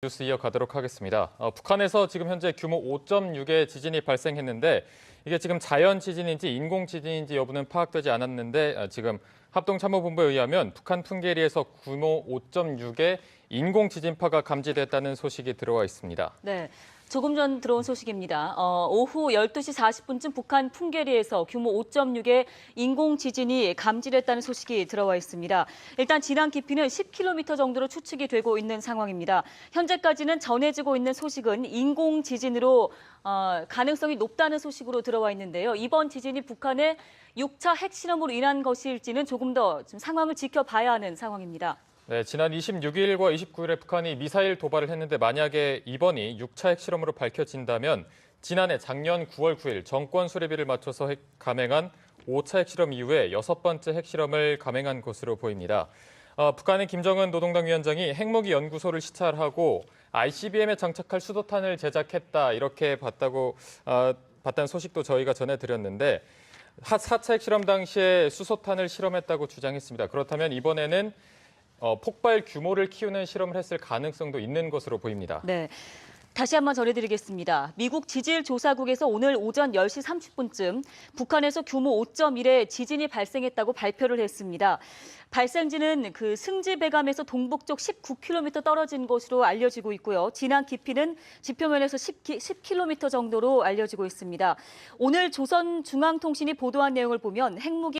뉴스 이어가도록 하겠습니다. 어, 북한에서 지금 현재 규모 5.6의 지진이 발생했는데 이게 지금 자연 지진인지 인공 지진인지 여부는 파악되지 않았는데 아, 지금 합동참모본부에 의하면 북한 풍계리에서 규모 5.6의 인공 지진파가 감지됐다는 소식이 들어와 있습니다. 네. 조금 전 들어온 소식입니다. 어, 오후 12시 40분쯤 북한 풍계리에서 규모 5.6의 인공 지진이 감지됐다는 소식이 들어와 있습니다. 일단 진앙 깊이는 10km 정도로 추측이 되고 있는 상황입니다. 현재까지는 전해지고 있는 소식은 인공 지진으로 어, 가능성이 높다는 소식으로 들어와 있는데요. 이번 지진이 북한의 6차 핵실험으로 인한 것일지는 조금 더좀 상황을 지켜봐야 하는 상황입니다. 네, 지난 26일과 29일에 북한이 미사일 도발을 했는데 만약에 이번이 6차 핵실험으로 밝혀진다면 지난해 작년 9월 9일 정권 수립일을 맞춰서 핵- 감행한 5차 핵실험 이후에 여섯 번째 핵실험을 감행한 것으로 보입니다. 어, 북한의 김정은 노동당 위원장이 핵무기 연구소를 시찰하고 ICBM에 장착할 수도탄을 제작했다 이렇게 봤다고 어, 봤다는 소식도 저희가 전해드렸는데 하- 4차 핵실험 당시에 수소탄을 실험했다고 주장했습니다. 그렇다면 이번에는 어, 폭발 규모를 키우는 실험을 했을 가능성도 있는 것으로 보입니다. 네. 다시 한번 전해드리겠습니다. 미국 지질 조사국에서 오늘 오전 10시 30분쯤 북한에서 규모 5.1의 지진이 발생했다고 발표를 했습니다. 발생지는 그 승지배감에서 동북쪽 19km 떨어진 곳으로 알려지고 있고요. 진앙 깊이는 지표면에서 10, 10km 정도로 알려지고 있습니다. 오늘 조선중앙통신이 보도한 내용을 보면 핵무기